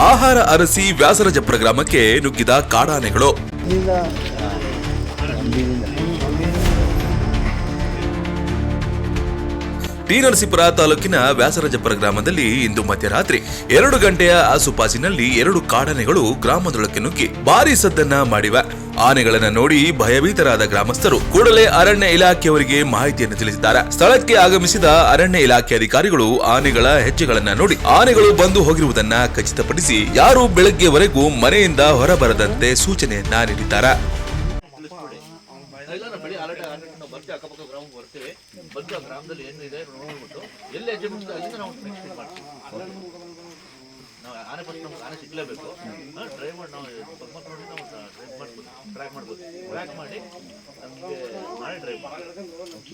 ಆಹಾರ ಅರಸಿ ವ್ಯಾಸರಾಜಪುರ ಗ್ರಾಮಕ್ಕೆ ನುಗ್ಗಿದ ಕಾಡಾನೆಗಳು ಟಿ ನರಸೀಪುರ ತಾಲೂಕಿನ ವ್ಯಾಸರಾಜಪುರ ಗ್ರಾಮದಲ್ಲಿ ಇಂದು ಮಧ್ಯರಾತ್ರಿ ಎರಡು ಗಂಟೆಯ ಆಸುಪಾಸಿನಲ್ಲಿ ಎರಡು ಕಾಡನೆಗಳು ಗ್ರಾಮದೊಳಕ್ಕೆ ನುಗ್ಗಿ ಭಾರಿ ಸದ್ದನ್ನ ಮಾಡಿವೆ. ಆನೆಗಳನ್ನು ನೋಡಿ ಭಯಭೀತರಾದ ಗ್ರಾಮಸ್ಥರು ಕೂಡಲೇ ಅರಣ್ಯ ಇಲಾಖೆಯವರಿಗೆ ಮಾಹಿತಿಯನ್ನು ತಿಳಿಸಿದ್ದಾರೆ. ಸ್ಥಳಕ್ಕೆ ಆಗಮಿಸಿದ ಅರಣ್ಯ ಇಲಾಖೆ ಅಧಿಕಾರಿಗಳು ಆನೆಗಳ ಹೆಜ್ಜೆಗಳನ್ನ ನೋಡಿ ಆನೆಗಳು ಬಂದು ಹೋಗಿರುವುದನ್ನ ಖಚಿತಪಡಿಸಿ ಯಾರು ಬೆಳಗ್ಗೆವರೆಗೂ ಮನೆಯಿಂದ ಹೊರಬರದಂತೆ ಸೂಚನೆಯನ್ನ ನೀಡಿದ್ದಾರೆ. ಇಲ್ಲ ನಾವು ಬೆಳಿ ಅಲರ್ಟ್ ಆಗಿ ನಾವು ಬರ್ತೀವಿ ಅಕ್ಕಪಕ್ಕ ಗ್ರಾಮಕ್ಕೆ ಬರ್ತೀವಿ. ಬಂದು ಆ ಗ್ರಾಮದಲ್ಲಿ ಏನಿದೆ ನೋಡ್ಬಿಟ್ಟು ಎಲ್ಲಿ ಬಿಡ್ತೀವಿ ಅಲ್ಲಿಂದ ನಾವು ನೆಕ್ಸ್ಟ್ ಮಾಡ್ತೀವಿ. ನಾವು ಆನೆ ಫಸ್ಟ್ ನಮ್ಗೆ ಆನೆ ಸಿಗ್ಲೇಬೇಕು. ಡ್ರೈವ್ ಮಾಡಿ ನಾವು ಪದ್ಮತ್ ನೋಡಿ ನಾವು ಡ್ರೈವ್ ಮಾಡ್ಬೋದು ಟ್ರ್ಯಾಕ್ ಮಾಡ್ಬೋದು. ಟ್ರ್ಯಾಕ್ ಮಾಡಿ ನಮಗೆ ನಾಳೆ ಡ್ರೈವ್ ಮಾಡಿ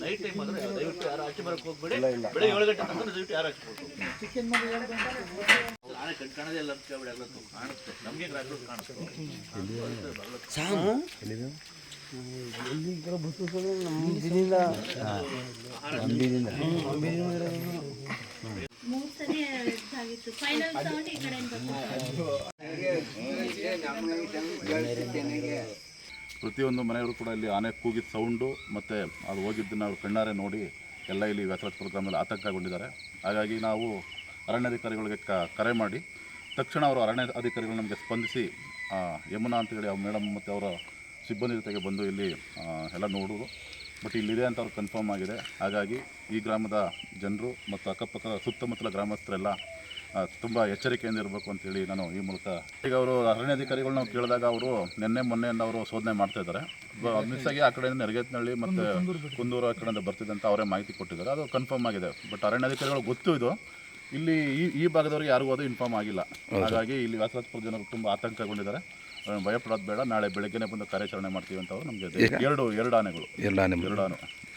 ನೈಟ್ ಟೈಮ್ ಆದ್ರೆ ದಯವಿಟ್ಟು ಯಾರು ಆಚೆ ಬರೋಕ್ಕೆ ಹೋಗ್ಬೇಡಿ. ಬೆಳಗ್ಗೆ ಏಳು ಗಂಟೆ ತನಕ ದಯವಿಟ್ಟು ಯಾರು ಹಾಕ್ಬೋದು ಆನೆ ಕಣ್ಕಾಣದೇ ಇಲ್ಲ ಅಂತ ಕೇಳ್ಬಿಡಿ ಎಲ್ಲ ಕಾಣುತ್ತೆ. ನಮಗೆ ಕಾಣುತ್ತೆ. ಪ್ರತಿಯೊಂದು ಮನೆಯವರು ಕೂಡ ಇಲ್ಲಿ ಆನೆ ಕೂಗಿದ ಸೌಂಡು ಮತ್ತು ಅದು ಹೋಗಿದ್ದನ್ನು ಅವರು ಕಣ್ಣಾರೆ ನೋಡಿ ಎಲ್ಲ ಇಲ್ಲಿ ವ್ಯಾಸರಾಜಪುರ ಪ್ರೋಗ್ರಾಮಲ್ಲಿ ಆತಂಕಗೊಂಡಿದ್ದಾರೆ. ಹಾಗಾಗಿ ನಾವು ಅರಣ್ಯಾಧಿಕಾರಿಗಳಿಗೆ ಕರೆ ಮಾಡಿ, ತಕ್ಷಣ ಅವರು ಅರಣ್ಯ ಅಧಿಕಾರಿಗಳು ನಮಗೆ ಸ್ಪಂದಿಸಿ ಯಮುನಾ ಅಂತೇಳಿ ಅವ್ರ ಮೇಡಮ್ ಮತ್ತು ಅವರ ಸಿಬ್ಬಂದಿ ಜೊತೆಗೆ ಬಂದು ಇಲ್ಲಿ ಎಲ್ಲ ನೋಡೋದು ಬಟ್ ಇಲ್ಲಿದೆ ಅಂತ ಅವ್ರು ಕನ್ಫರ್ಮ್ ಆಗಿದೆ. ಹಾಗಾಗಿ ಈ ಗ್ರಾಮದ ಜನರು ಮತ್ತು ಅಕ್ಕಪಕ್ಕ ಸುತ್ತಮುತ್ತಲ ಗ್ರಾಮಸ್ಥರೆಲ್ಲ ತುಂಬ ಎಚ್ಚರಿಕೆಯಿಂದ ಇರಬೇಕು ಅಂತೇಳಿ ನಾನು ಈ ಮೂಲಕ. ಈಗ ಅವರು ಅರಣ್ಯಾಧಿಕಾರಿಗಳು ನಾವು ಕೇಳಿದಾಗ ಅವರು ನಿನ್ನೆ ಮೊನ್ನೆಯಿಂದ ಅವರು ಶೋಧನೆ ಮಾಡ್ತಾ ಇದ್ದಾರೆ. ಮಿಸ್ ಆಗಿ ಆ ಕಡೆಯಿಂದ ನೆರಗೇತ್ನಹಳ್ಳಿ ಮತ್ತು ಕುಂದೂರು ಆ ಕಡೆಯಿಂದ ಬರ್ತಿದೆ ಅಂತ ಅವರೇ ಮಾಹಿತಿ ಕೊಟ್ಟಿದ್ದಾರೆ. ಅದು ಕನ್ಫರ್ಮ್ ಆಗಿದೆ. ಬಟ್ ಅರಣ್ಯಾಧಿಕಾರಿಗಳು ಗೊತ್ತು ಇದು. ಇಲ್ಲಿ ಈ ಈ ಭಾಗದವ್ರಿಗೆ ಯಾರಿಗೂ ಅದು ಇನ್ಫಾರ್ಮ್ ಆಗಿಲ್ಲ. ಹಾಗಾಗಿ ಇಲ್ಲಿ ವ್ಯಾಸರಾಜಪುರ ಜನರು ತುಂಬ ಆತಂಕಗೊಂಡಿದ್ದಾರೆ. ಭಯಪಡೋದು ಬೇಡ. ನಾಳೆ ಬೆಳಗ್ಗೆನೇ ಬಂದು ಕಾರ್ಯಾಚರಣೆ ಮಾಡ್ತೀವಿ ಅಂತ ಅವರು ನಮಗೆ ಎರಡು ಎರಡು ಆನೆಗಳು. ಎರಡು ಆನೆ ಎರಡು ಆನೆ.